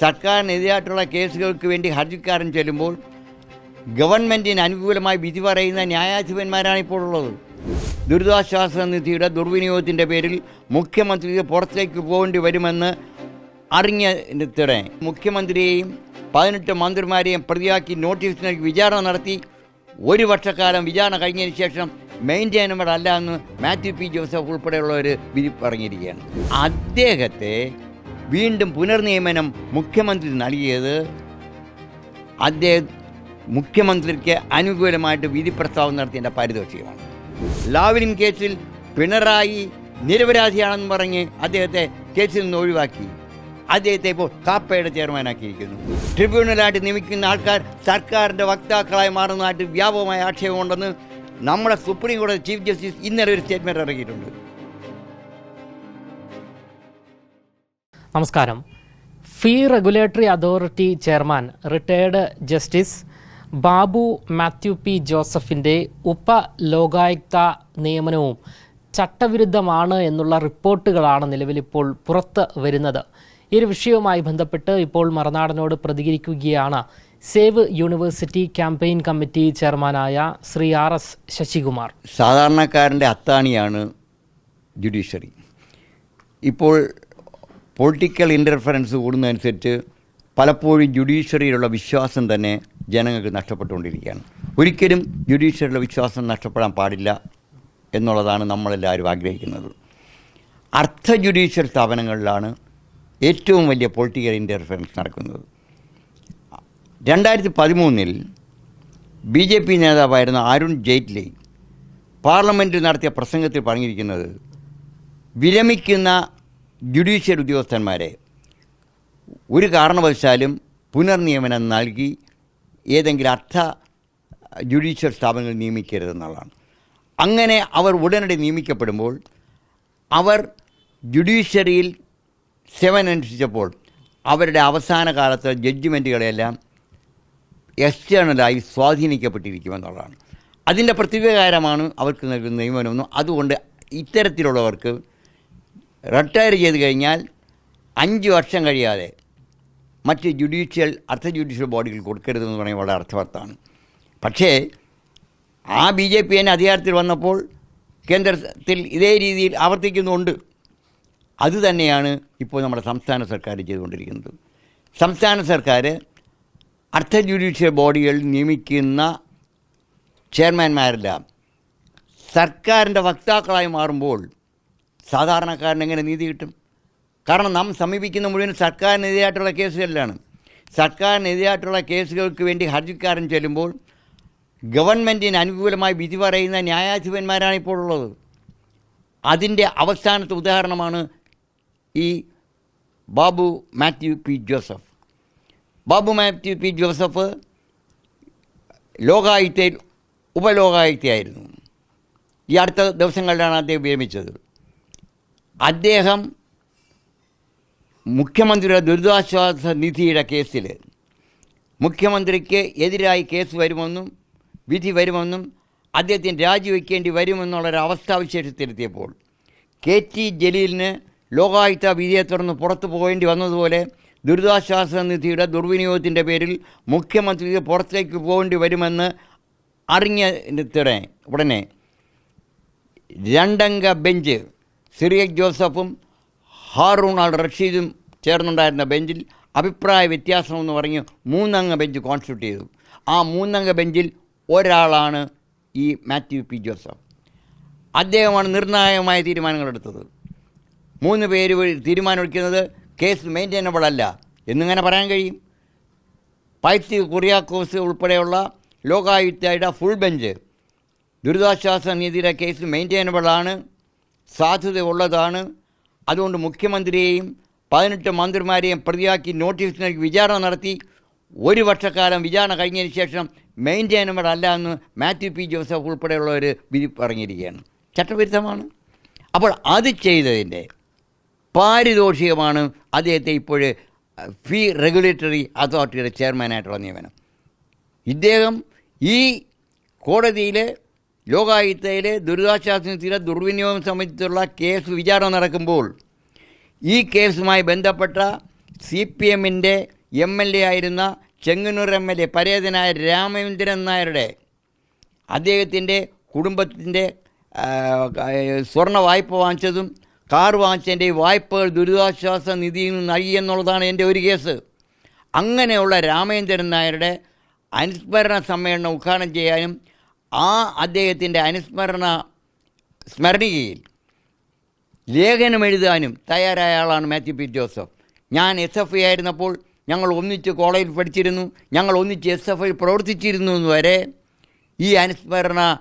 സർക്കാരിനെതിരായിട്ടുള്ള കേസുകൾക്ക് വേണ്ടി ഹർജിക്കാരൻ ചെല്ലുമ്പോൾ ഗവൺമെന്റിന് അനുകൂലമായി വിധി പറയുന്ന ന്യായാധിപന്മാരാണ് ഇപ്പോൾ ഉള്ളത്. ദുരിതാശ്വാസ നിധിയുടെ ദുർവിനിയോഗത്തിന്റെ പേരിൽ മുഖ്യമന്ത്രിക്ക് പുറത്തേക്ക് പോകേണ്ടി വരുമെന്ന് അറിഞ്ഞതിടെ മുഖ്യമന്ത്രിയെയും പതിനെട്ട് മന്ത്രിമാരെയും പ്രതിയാക്കി നോട്ടീസ് നൽകി വിചാരണ നടത്തി. ഒരു വർഷക്കാലം വിചാരണ കഴിഞ്ഞതിന് ശേഷം മെയിന്റൈനബിൾ അല്ല എന്ന് മാത്യു പി ജോസഫ് ഉൾപ്പെടെയുള്ളവർ വിധി പറഞ്ഞിരിക്കുകയാണ്. അദ്ദേഹത്തെ വീണ്ടും പുനർനിയമനം മുഖ്യമന്ത്രി നൽകിയത്. അദ്ദേഹം മുഖ്യമന്ത്രിക്ക് അനുകൂലമായിട്ട് വിധി പ്രസ്താവം നടത്തിയതിന്റെ പാരിതോഷികമാണ്. ലാവ്ലിൻ കേസിൽ പിണറായി നിരപരാധിയാണെന്ന് പറഞ്ഞ് അദ്ദേഹത്തെ കേസിൽ നിന്ന് ഒഴിവാക്കി. അദ്ദേഹത്തെ ഇപ്പോൾ കാപ്പയുടെ ചെയർമാനാക്കിയിരിക്കുന്നു. ട്രിബ്യൂണലായിട്ട് നിയമിക്കുന്ന ആൾക്കാർ സർക്കാരിന്റെ വക്താക്കളായി മാറുന്നതായിട്ട് വ്യാപകമായ ആക്ഷേപമുണ്ടെന്ന് നമ്മുടെ സുപ്രീം കോടതി ചീഫ് ജസ്റ്റിസ് ഇന്നലെ ഒരു സ്റ്റേറ്റ്മെന്റ് ഇറക്കിയിട്ടുണ്ട്. നമസ്കാരം. Fee regulatory authority chairman retired justice Babu Mathew P ജോസഫിന്റെ ഉപ ലോകായുക്ത നിയമനവും ചട്ടവിരുദ്ധമാണ് എന്നുള്ള റിപ്പോർട്ടുകളാണ് നിലവിലിപ്പോൾ പുറത്ത് വരുന്നത്. ഈ ഒരു വിഷയവുമായി ബന്ധപ്പെട്ട് ഇപ്പോൾ മറുനാടനോട് പ്രതികരിക്കുകയാണ് സേവ് യൂണിവേഴ്സിറ്റി ക്യാമ്പയിൻ കമ്മിറ്റി ചെയർമാനായ ശ്രീ ആർ എസ് ശശികുമാർ. സാധാരണക്കാരന്റെ അത്താണിയാണ് ജുഡീഷ്യറി. ഇപ്പോൾ പൊളിറ്റിക്കൽ ഇന്റർഫറൻസ് കൂടുന്നതനുസരിച്ച് പലപ്പോഴും ജുഡീഷ്യറിയിലുള്ള വിശ്വാസം തന്നെ ജനങ്ങൾക്ക് നഷ്ടപ്പെട്ടുകൊണ്ടിരിക്കുകയാണ്. ഒരിക്കലും ജുഡീഷ്യറിയിലുള്ള വിശ്വാസം നഷ്ടപ്പെടാൻ പാടില്ല എന്നുള്ളതാണ് നമ്മളെല്ലാവരും ആഗ്രഹിക്കുന്നത്. അർദ്ധ ജുഡീഷ്യൽ സ്ഥാപനങ്ങളിലാണ് ഏറ്റവും വലിയ പൊളിറ്റിക്കൽ ഇന്റർഫറൻസ് നടക്കുന്നത്. രണ്ടായിരത്തി പതിമൂന്നിൽ ബി ജെ പി നേതാവായിരുന്ന അരുൺ ജെയ്റ്റ്ലി പാർലമെന്റിൽ നടത്തിയ പ്രസംഗത്തിൽ പറഞ്ഞിരിക്കുന്നത് വിരമിക്കുന്ന ജുഡീഷ്യൽ ഉദ്യോഗസ്ഥന്മാരെ ഒരു കാരണവശാലും പുനർനിയമനം നൽകി ഏതെങ്കിലും അർത്ഥ ജുഡീഷ്യൽ സ്ഥാപനങ്ങൾ നിയമിക്കരുതെന്നുള്ളതാണ് അങ്ങനെ അവർ ഉടനടി നിയമിക്കപ്പെടുമ്പോൾ അവർ ജുഡീഷ്യറിയിൽ സേവനം അനുഷ്ഠിച്ചപ്പോൾ അവരുടെ അവസാന കാലത്തെ ജഡ്ജ്മെന്റുകളെല്ലാം എക്സ്റ്റേണലായി സ്വാധീനിക്കപ്പെട്ടിരിക്കുമെന്നുള്ളതാണ് അതിന്റെ പ്രത്യേകകാരമാണ് അവർക്ക് നൽകുന്ന നിയമനമെന്നും അതുകൊണ്ട് ഇത്തരത്തിലുള്ളവർക്ക് റിട്ടയർ ചെയ്ത് കഴിഞ്ഞാൽ അഞ്ച് വർഷം കഴിയാതെ മറ്റ് ജുഡീഷ്യൽ അർദ്ധ ജുഡീഷ്യൽ ബോഡികൾ കൊടുക്കരുതെന്ന് പറയുന്നത് വളരെ അർത്ഥവത്താണ്. പക്ഷേ ആ ബി ജെ പി തന്നെ അധികാരത്തിൽ വന്നപ്പോൾ കേന്ദ്രത്തിൽ ഇതേ രീതിയിൽ ആവർത്തിക്കുന്നുണ്ട്. അതുതന്നെയാണ് ഇപ്പോൾ നമ്മുടെ സംസ്ഥാന സർക്കാർ ചെയ്തുകൊണ്ടിരിക്കുന്നത്. സംസ്ഥാന സർക്കാർ അർദ്ധ ജുഡീഷ്യൽ ബോഡികൾ നിയമിക്കുന്ന ചെയർമാൻമാരെല്ലാം സർക്കാരിന്റെ വക്താക്കളായി മാറുമ്പോൾ സാധാരണക്കാരന് എങ്ങനെ നീതി കിട്ടും? കാരണം നാം സമീപിക്കുന്ന മുഴുവൻ സർക്കാരിനെതിരായിട്ടുള്ള കേസുകളിലാണ്. സർക്കാരിനെതിരായിട്ടുള്ള കേസുകൾക്ക് വേണ്ടി ഹർജിക്കാരൻ ചെല്ലുമ്പോൾ ഗവൺമെന്റിന് അനുകൂലമായി വിധി പറയുന്ന ന്യായാധിപന്മാരാണ് ഇപ്പോൾ ഉള്ളത്. അതിന്റെ അവസാനത്തെ ഉദാഹരണമാണ് ഈ ബാബു മാത്യു പി ജോസഫ്. ബാബു മാത്യു പി ജോസഫ് ലോകായുക്തയിൽ ഉപലോകായുക്തയായിരുന്നു ഈ അടുത്ത ദിവസങ്ങളിലാണ് അദ്ദേഹം വിരമിച്ചത്. അദ്ദേഹം മുഖ്യമന്ത്രിയുടെ ദുരിതാശ്വാസ നിധിയുടെ കേസിൽ മുഖ്യമന്ത്രിക്ക് എതിരായി കേസ് വരുമെന്നും വിധി വരുമെന്നും അദ്ദേഹത്തിന് രാജിവെക്കേണ്ടി വരുമെന്നുള്ളൊരു അവസ്ഥാവിശേഷത്തിലെത്തിയപ്പോൾ കെ ടി ജലീലിന് ലോകായുക്ത വിധിയെ തുടർന്ന് പുറത്തു പോകേണ്ടി വന്നതുപോലെ ദുരിതാശ്വാസ നിധിയുടെ ദുർവിനിയോഗത്തിന്റെ പേരിൽ മുഖ്യമന്ത്രിക്ക് പുറത്തേക്ക് പോകേണ്ടി വരുമെന്ന് അറിഞ്ഞ ഉടനെ രണ്ടംഗ ബെഞ്ച് സിറിയക് ജോസഫും ഹാറൂൺ അൽ റഷീദും ചേർന്നുണ്ടായിരുന്ന ബെഞ്ചിൽ അഭിപ്രായ വ്യത്യാസമെന്ന് പറഞ്ഞ് മൂന്നംഗ ബെഞ്ച് കോൺസ്റ്റിറ്റ്യൂട്ട് ചെയ്തു. ആ മൂന്നംഗ ബെഞ്ചിൽ ഒരാളാണ് ഈ മാത്യു പി ജോസഫ്. അദ്ദേഹമാണ് നിർണായകമായ തീരുമാനങ്ങൾ എടുത്തത് മൂന്ന് പേര് തീരുമാനമെടുക്കുന്നത് കേസ് മെയിന്റൈനബിൾ അല്ല. എന്നിങ്ങനെ പറയാൻ കഴിയും? പൈത്തി കുറിയാക്കോസ് ഉൾപ്പെടെയുള്ള ലോകായുക്തയുടെ ഫുൾ ബെഞ്ച് ദുരിതാശ്വാസ നീതിയുടെ കേസ് മെയിന്റൈനബിൾ ആണ്. സാധ്യതയുള്ളതാണ്. അതുകൊണ്ട് മുഖ്യമന്ത്രിയെയും പതിനെട്ട് മന്ത്രിമാരെയും പ്രതിയാക്കി നോട്ടീസ് നൽകി വിചാരണ നടത്തി. ഒരു വർഷക്കാലം വിചാരണ കഴിഞ്ഞതിന് ശേഷം മെയിന്റൈനബിൾ അല്ല എന്ന് മാത്യു പി ജോസഫ് ഉൾപ്പെടെയുള്ളവർ വിധി പറഞ്ഞിരിക്കുകയാണ് ചട്ടവിരുദ്ധമാണ്. അപ്പോൾ അത് ചെയ്തതിന്റെ പാരിതോഷികമാണ് അദ്ദേഹത്തെ ഇപ്പോൾ ഫീ റെഗുലേറ്ററി അതോറിറ്റിയുടെ ചെയർമാനായിട്ടുള്ള നിയമനം. ഇദ്ദേഹം ഈ കോടതിയിൽ ലോകായുക്തയിലെ ദുരിതാശ്വാസ നിധിയുടെ ദുർവിനിയോഗം സംബന്ധിച്ചുള്ള കേസ് വിചാരണ നടക്കുമ്പോൾ ഈ കേസുമായി ബന്ധപ്പെട്ട സി പി എമ്മിന്റെ എം എൽ എ ആയിരുന്ന ചെങ്ങന്നൂർ എം എൽ എ പരേതനായ രാമചന്ദ്രൻ നായരുടെ അദ്ദേഹത്തിന്റെ കുടുംബത്തിന്റെ സ്വർണ വായ്പ വാങ്ങിച്ചതും കാർ വാങ്ങിച്ചതിന്റെ വായ്പകൾ ദുരിതാശ്വാസ നിധിയിൽ നിന്ന് നൽകി എന്നുള്ളതാണ് എന്റെ ഒരു കേസ്. അങ്ങനെയുള്ള രാമചന്ദ്രൻ നായരുടെ അനുസ്മരണ സമ്മേളനം ഉദ്ഘാടനം ചെയ്യാനും ആ അദ്ദേഹത്തിന്റെ അനുസ്മരണ സ്മരണികയിൽ ലേഖനം എഴുതാനും തയ്യാറായ ആളാണ് മാത്യു പി ജോസഫ്. ഞാൻ എസ് എഫ് ഐ ആയിരുന്നപ്പോൾ ഞങ്ങൾ ഒന്നിച്ച് കോളേജിൽ പഠിച്ചിരുന്നു. ഞങ്ങൾ ഒന്നിച്ച് എസ് എഫ് ഐ പ്രവർത്തിച്ചിരുന്നു എന്ന് വരെ ഈ അനുസ്മരണ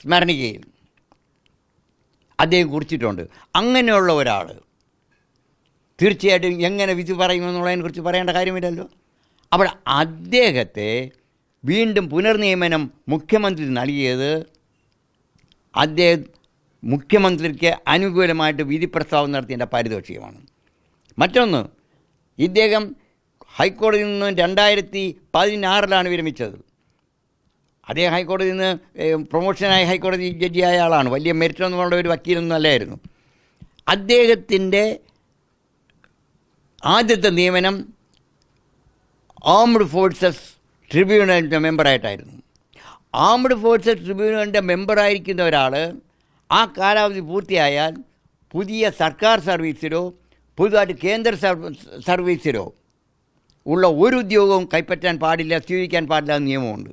സ്മരണികയിൽ അദ്ദേഹം കുറിച്ചിട്ടുണ്ട്. അങ്ങനെയുള്ള ഒരാൾ. തീർച്ചയായിട്ടും എങ്ങനെ വിധി പറയുമെന്നുള്ളതിനെക്കുറിച്ച് പറയേണ്ട കാര്യമില്ലല്ലോ. അപ്പോൾ അദ്ദേഹത്തെ വീണ്ടും പുനർനിയമനം മുഖ്യമന്ത്രി നൽകിയത് അദ്ദേഹം മുഖ്യമന്ത്രിക്ക് അനുകൂലമായിട്ട് വിധി പ്രസ്താവം നടത്തിയതിന്റെ പാരിതോഷികമാണ്. മറ്റൊന്ന് ഇദ്ദേഹം ഹൈക്കോടതിയിൽ നിന്ന് രണ്ടായിരത്തി പതിനാറിലാണ് വിരമിച്ചത്. അദ്ദേഹം ഹൈക്കോടതിയിൽ നിന്ന് പ്രൊമോഷനായ ഹൈക്കോടതി ജഡ്ജിയായ ആളാണ്. വലിയ മെരിറ്റൊന്നുമുള്ള ഒരു വക്കീലൊന്നും അല്ലായിരുന്നു. അദ്ദേഹത്തിന്റെ ആദ്യത്തെ നിയമനം ആംഡ് ഫോഴ്സസ് ട്രിബ്യൂണലിന്റെ മെമ്പറായിട്ടായിരുന്നു. ആംഡ് ഫോഴ്സസ് ട്രിബ്യൂണലിന്റെ മെമ്പറായിരിക്കുന്ന ഒരാൾ ആ കാലാവധി പൂർത്തിയായാൽ പുതിയ സർക്കാർ സർവീസിലോ പുതുതായിട്ട് കേന്ദ്ര സർവ- സർവീസിലോ ഉള്ള ഒരു ഉദ്യോഗവും കൈപ്പറ്റാൻ പാടില്ല സ്വീകരിക്കാൻ പാടില്ല എന്ന നിയമമുണ്ട്.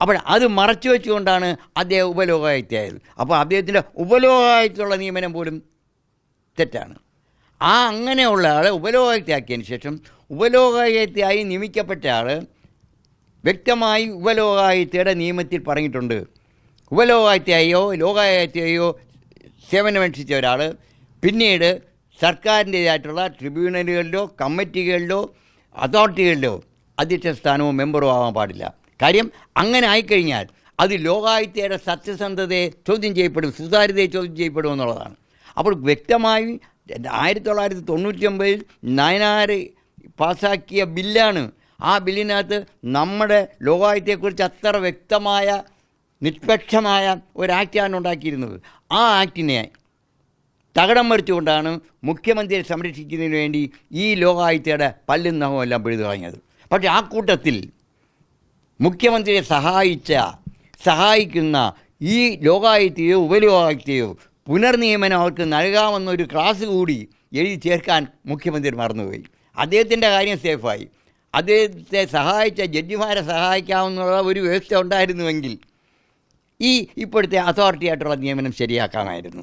അപ്പോൾ അത് മറച്ചു വെച്ചുകൊണ്ടാണ് അദ്ദേഹം ഉപലോകായുക്തയായത് അപ്പോൾ അദ്ദേഹത്തിന്റെ ഉപലോകായുക്തമുള്ള നിയമനം പോലും തെറ്റാണ്. ആ അങ്ങനെയുള്ള ആൾ ഉപലോകായുക്തയാക്കിയതിന് ശേഷം ഉപലോകായുക്തയായി നിയമിക്കപ്പെട്ട ആൾ വ്യക്തമായി ഉപലോകായത്തയുടെ നിയമത്തിൽ പറഞ്ഞിട്ടുണ്ട്. ഉപലോകായുക്തയായോ ലോകായുക്തയോ സേവനമനുഷ്ഠിച്ച ഒരാൾ പിന്നീട് സർക്കാരിന്റേതായിട്ടുള്ള ട്രിബ്യൂണലുകളിലോ കമ്മിറ്റികളിലോ അതോറിറ്റികളിലോ അധ്യക്ഷ സ്ഥാനമോ മെമ്പറോ ആവാൻ പാടില്ല. കാര്യം അങ്ങനെ ആയിക്കഴിഞ്ഞാൽ അത് ലോകായുത്തയുടെ സത്യസന്ധതയെ ചോദ്യം ചെയ്യപ്പെടും സുതാര്യതയെ ചോദ്യം ചെയ്യപ്പെടും എന്നുള്ളതാണ്. അപ്പോൾ വ്യക്തമായി ആയിരത്തി തൊള്ളായിരത്തി തൊണ്ണൂറ്റി ഒമ്പതിൽ നയനാർ പാസ്സാക്കിയ ബില്ലാണ് ആ ബില്ലിനകത്ത് നമ്മുടെ ലോകായുധത്തെക്കുറിച്ച് അത്ര വ്യക്തമായ നിഷ്പക്ഷമായ ഒരു ആക്റ്റാണ് ഉണ്ടാക്കിയിരുന്നത്. ആ ആക്ടിനെ തകടം മറിച്ചുകൊണ്ടാണ് മുഖ്യമന്ത്രിയെ സംരക്ഷിക്കുന്നതിന് വേണ്ടി ഈ ലോകായുധയുടെ പല്ലും നഖവും എല്ലാം പിഴുതു കളഞ്ഞത്. പക്ഷേ ആ കൂട്ടത്തിൽ മുഖ്യമന്ത്രിയെ സഹായിച്ച സഹായിക്കുന്ന ഈ ലോകായുധയോ ഉപലോകായുധയോ പുനർനിയമനം അവർക്ക് നൽകാമെന്നൊരു ക്ലാസ് കൂടി എഴുതി ചേർക്കാൻ മുഖ്യമന്ത്രി മറന്നുപോയി. അദ്ദേഹത്തിന്റെ കാര്യം സേഫായി. അദ്ദേഹത്തെ സഹായിച്ച ജഡ്ജിമാരെ സഹായിക്കാവുന്ന ഒരു വ്യവസ്ഥ ഉണ്ടായിരുന്നുവെങ്കിൽ ഈ ഇപ്പോഴത്തെ അതോറിറ്റി ആയിട്ടുള്ള നിയമനം ശരിയാക്കാമായിരുന്നു.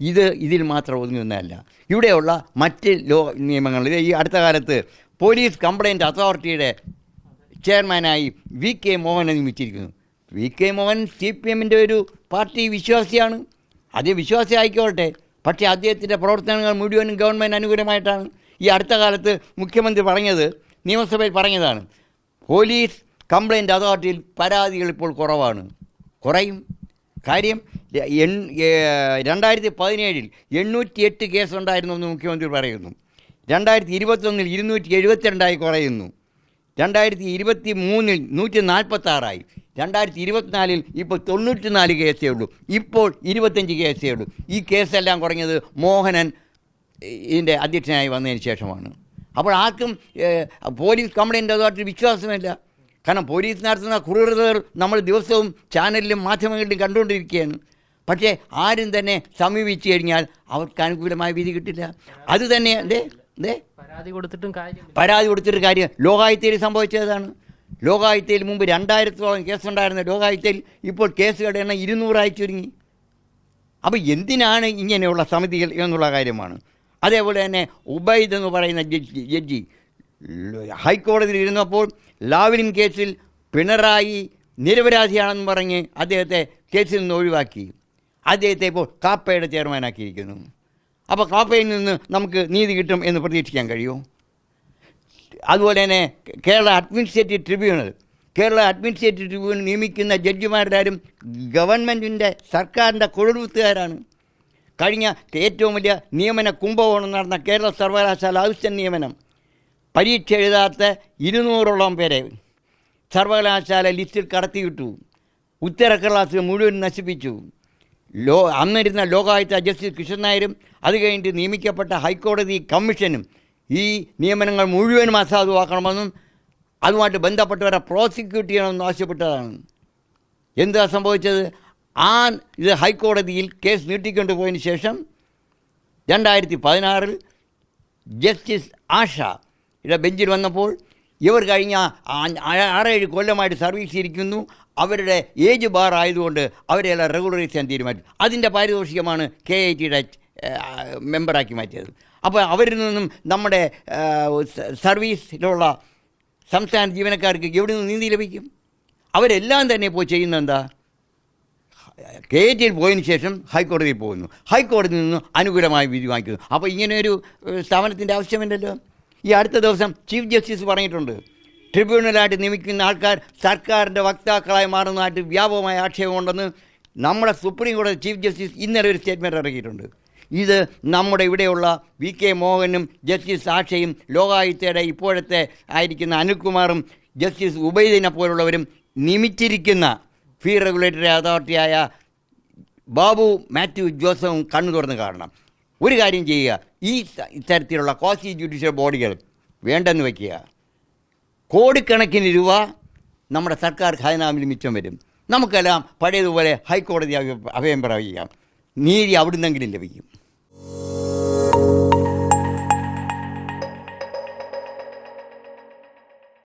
ഇത് ഇതിൽ മാത്രം ഒതുങ്ങുന്നതല്ല. ഇവിടെയുള്ള മറ്റ് ലോ നിയമങ്ങൾ ഇത് ഈ അടുത്ത കാലത്ത് പോലീസ് കംപ്ലയിന്റ് അതോറിറ്റിയുടെ ചെയർമാനായി വി കെ മോഹനെ നിയമിച്ചിരിക്കുന്നു V K Mohan C P എമ്മിന്റെ ഒരു പാർട്ടി വിശ്വാസിയാണ്. അതേ വിശ്വാസി ആയിക്കോട്ടെ. പക്ഷേ അദ്ദേഹത്തിന്റെ പ്രവർത്തനങ്ങൾ മുഴുവനും ഗവൺമെന്റ് അനുകൂലമായിട്ടാണ്. ഈ അടുത്ത കാലത്ത് മുഖ്യമന്ത്രി പറഞ്ഞത് നിയമസഭയിൽ പറഞ്ഞതാണ് പോലീസ് കംപ്ലയിന്റ് അതോറിറ്റിയിൽ പരാതികൾ ഇപ്പോൾ കുറവാണ്. കുറയും. കാര്യം എൺ രണ്ടായിരത്തി പതിനേഴിൽ എണ്ണൂറ്റി എട്ട് കേസുണ്ടായിരുന്നു എന്ന് മുഖ്യമന്ത്രി പറയുന്നു. രണ്ടായിരത്തി ഇരുപത്തൊന്നിൽ ഇരുന്നൂറ്റി എഴുപത്തിരണ്ടായി കുറയുന്നു. രണ്ടായിരത്തി ഇരുപത്തി മൂന്നിൽ നൂറ്റി നാൽപ്പത്താറായി രണ്ടായിരത്തി ഇരുപത്തിനാലിൽ ഇപ്പോൾ തൊണ്ണൂറ്റി നാല് കേസേ ഉള്ളൂ. ഇപ്പോൾ ഇരുപത്തഞ്ച് കേസേ ഉള്ളൂ. ഈ കേസെല്ലാം കുറഞ്ഞത് മോഹനൻ ഇതിന്റെ അധ്യക്ഷനായി വന്നതിന് ശേഷമാണ്. അപ്പോൾ ആർക്കും പോലീസ് കംപ്ലൈന്റ് അതുമായിട്ട് വിശ്വാസമില്ല. കാരണം പോലീസ് നടത്തുന്ന ക്രൂരതകൾ നമ്മൾ ദിവസവും ചാനലിലും മാധ്യമങ്ങളിലും കണ്ടുകൊണ്ടിരിക്കുകയാണ്. പക്ഷേ ആരും തന്നെ സമീപിച്ചു കഴിഞ്ഞാൽ അവർക്ക് അനുകൂലമായ വിധി കിട്ടില്ല. അത് തന്നെ എന്തേ? എന്തേ? പരാതി കൊടുത്തിട്ടും കാര്യം പരാതി കൊടുത്തിട്ട് കാര്യം ലോകായുത്തയിൽ സംഭവിച്ചതാണ് ലോകായുത്തയിൽ മുമ്പ് രണ്ടായിരത്തോളം കേസുണ്ടായിരുന്ന ലോകായുത്തയിൽ ഇപ്പോൾ കേസുകളുടെ എണ്ണം ഇരുന്നൂറായി ചുരുങ്ങി. അപ്പോൾ എന്തിനാണ് ഇങ്ങനെയുള്ള സമിതികൾ എന്നുള്ള കാര്യമാണ്. അതേപോലെ തന്നെ ഉബൈദ് എന്ന് പറയുന്ന ജഡ്ജി ജഡ്ജി ഹൈക്കോടതിയിൽ ഇരുന്നപ്പോൾ ലാവ്ലിൻ കേസിൽ പിണറായി നിരപരാധിയാണെന്ന് പറഞ്ഞ് അദ്ദേഹത്തെ കേസിൽ നിന്ന് ഒഴിവാക്കി. അദ്ദേഹത്തെ ഇപ്പോൾ കാപ്പയുടെ ചെയർമാനാക്കിയിരിക്കുന്നു. അപ്പോൾ കാപ്പയിൽ നിന്ന് നമുക്ക് നീതി കിട്ടും എന്ന് പ്രതീക്ഷിക്കാൻ കഴിയുമോ? അതുപോലെ തന്നെ Kerala administrative tribunal Kerala administrative tribunal നിയമിക്കുന്ന ജഡ്ജിമാരുടെ ജഡ്ജിമാരാരും ഗവൺമെന്റിന്റെ സർക്കാരിന്റെ കൊഴുത്തുകാരാണ് കഴിഞ്ഞ ഏറ്റവും വലിയ നിയമന കുംഭകോണം നടന്ന കേരള സർവകലാശാല ഔസ്യ നിയമനം. പരീക്ഷ എഴുതാത്ത ഇരുന്നൂറോളം പേരെ സർവകലാശാല ലിസ്റ്റിൽ കടത്തിവിട്ടു ഉത്തരക്കടലാസ് മുഴുവൻ നശിപ്പിച്ചു. ലോ അന്നിരുന്ന ലോകായുക്ത ജസ്റ്റിസ് കൃഷ്ണൻ നായരും അത് കഴിഞ്ഞിട്ട് നിയമിക്കപ്പെട്ട ഹൈക്കോടതി കമ്മീഷനും ഈ നിയമനങ്ങൾ മുഴുവനും അസാധുവാക്കണമെന്നും അതുമായിട്ട് ബന്ധപ്പെട്ടവരെ പ്രോസിക്യൂട്ട് ചെയ്യണമെന്നും ആവശ്യപ്പെട്ടതാണ്. എന്താ സംഭവിച്ചത്? ആ ഇത് ഹൈക്കോടതിയിൽ കേസ് നീട്ടിക്കൊണ്ടു പോയതിന് ശേഷം രണ്ടായിരത്തി പതിനാറിൽ ജസ്റ്റിസ് ആഷ ഇവിടെ ബെഞ്ചിൽ വന്നപ്പോൾ ഇവർ കഴിഞ്ഞ ആറേഴ് കൊല്ലമായിട്ട് സർവീസ് ഇരിക്കുന്നു അവരുടെ ഏജ് ബാർ ആയതുകൊണ്ട് അവരെല്ലാം റെഗുലറൈസ് ചെയ്യാൻ തീരുമാനിച്ചു. അതിന്റെ പാരിതോഷികമാണ് കെ ഐ ടിയുടെ മെമ്പറാക്കി മാറ്റിയത്. അപ്പോൾ അവരിൽ നിന്നും നമ്മുടെ സർവീസിലുള്ള സംസ്ഥാന ജീവനക്കാർക്ക് എവിടെ നിന്ന് നീതി ലഭിക്കും? അവരെല്ലാം തന്നെ ഇപ്പോൾ ചെയ്യുന്നത് എന്താ? കെ പോയതിന് ശേഷം ഹൈക്കോടതിയിൽ പോകുന്നു. ഹൈക്കോടതിയിൽ നിന്ന് അനുകൂലമായ വിധി വാങ്ങിക്കുന്നു. അപ്പോൾ ഇങ്ങനെ ഒരു ഏഹ്, സ്ഥാപനത്തിന്റെ ആവശ്യമില്ലല്ലോ ഈ അടുത്ത ദിവസം ചീഫ് ജസ്റ്റിസ് പറഞ്ഞിട്ടുണ്ട്. ട്രിബ്യൂണലായിട്ട് നിയമിക്കുന്ന ആൾക്കാർ സർക്കാരിന്റെ വക്താക്കളായി മാറുന്നതായിട്ട് വ്യാപകമായ ആക്ഷേപമുണ്ടെന്ന് നമ്മുടെ സുപ്രീം കോടതി ചീഫ് ജസ്റ്റിസ് ഇന്നലെ ഒരു സ്റ്റേറ്റ്മെന്റ് ഇറക്കിയിട്ടുണ്ട്. ഇത് നമ്മുടെ ഇവിടെയുള്ള വി കെ മോഹനും ജസ്റ്റിസ് സാക്ഷയും ലോകായുക്തയുടെ ഇപ്പോഴത്തെ ആയിരിക്കുന്ന അനിൽകുമാറും ജസ്റ്റിസ് ഉബൈദിനെ പോലുള്ളവരും നിയമിച്ചിരിക്കുന്ന ഫീ റെഗുലേറ്ററി അതോറിറ്റിയായ ബാബു മാത്യു ജോസഫും കണ്ണു തുറന്ന് കാണണം. ഒരു കാര്യം ചെയ്യുക. ഈ ഇത്തരത്തിലുള്ള കോസി ജുഡീഷ്യൽ ബോഡികൾ വേണ്ടെന്ന് വയ്ക്കുക കോടിക്കണക്കിന് രൂപ നമ്മുടെ സർക്കാർ ഖജനാവിൽ മിച്ചം വരും. നമുക്കെല്ലാം പഴയതുപോലെ ഹൈക്കോടതി അഭി- അഭയം പ്രാപിക്കാം. നീതി അവിടുന്നെങ്കിലും ലഭിക്കും.